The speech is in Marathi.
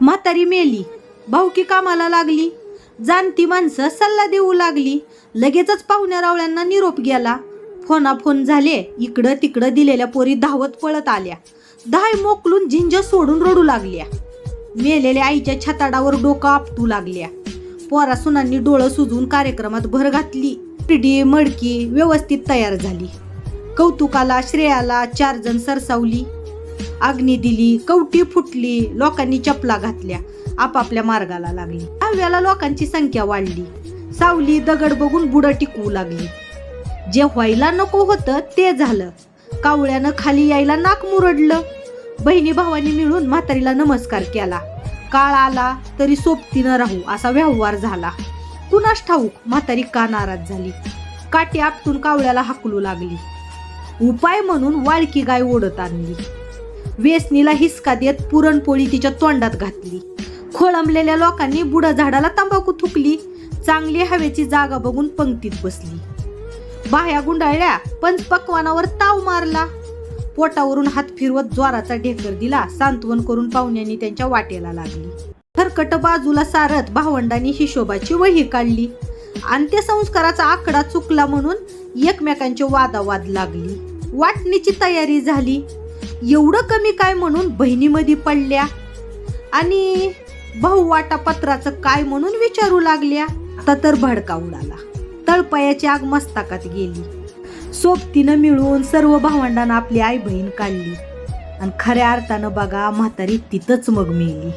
म्हातारी मेली. भाऊकी कामाला लागली. जाणती माणसं सल्ला देऊ लागली. लगेचच पाहुण्या रावळ्यांना निरोप गेला. फोनाफोन झाले. इकडं तिकडं दिलेल्या पोरी धावत पळत आल्या. धाय मोकलून झिंज सोडून रडू लागल्या. मेलेल्या आईच्या छताडावर डोकं आपटू लागल्या. पोरा सुनांनी डोळं सुजून कार्यक्रमात भर घातली. पिढी मडकी व्यवस्थित तयार झाली. कौतुकाला श्रेयाला चार जण सरसावली. अग्नी दिली कवटी फुटली लोकांनी चपला घातल्या आपापल्या मार्गाला लागली. दहाव्याला लोकांची संख्या वाढली. सावली दगड बघून बुडं टिकवू लागली. जे व्हायला नको होतं ते झालं. कावळ्यानं खाली यायला नाक मुरडलं. बहिणी भावानी मिळून म्हातारीला नमस्कार केला. काळ आला तरी सोबतीनं राहू असा व्यवहार झाला. कुणास ठाऊक म्हातारी का नाराज झाली? काटे आपटून कावळ्याला हाकलू लागली. उपाय म्हणून वाळकी गाय ओढत आणली. वेसनीला हिसका देत पुरणपोळी तिच्या तोंडात घातली. खोळंबलेल्या लोकांनी बुडा झाडाला तंबाखू थुकली. चांगली हवेची जागा बघून पंक्तीत बसली. बाह्या गुंडाळल्या पंचपक्वानावर ताव मारला. पोटावरून हात फिरवत ज्वाराचा ढेकर दिला सांत्वन करून पाहुण्यांनी त्यांच्या वाटेला लागली. थरकट बाजूला सारत भावंडांनी हिशोबाची वही काढली. अंत्यसंस्काराचा आकडा चुकला म्हणून एकमेकांचे वादावाद लागली. वाटणीची तयारी झाली. एवढं कमी काय म्हणून बहिणीमध्ये पडल्या? आणि भाऊ वाटापत्राचं काय म्हणून विचारू लागल्या? आता तर भडका उडाला तळपयाची आग मस्तकात गेली. सोबतीनं मिळून सर्व भावंडांना आपली आई बहीण काढली. आणि खऱ्या अर्थानं बघा म्हातारी तिथंच मग मेली.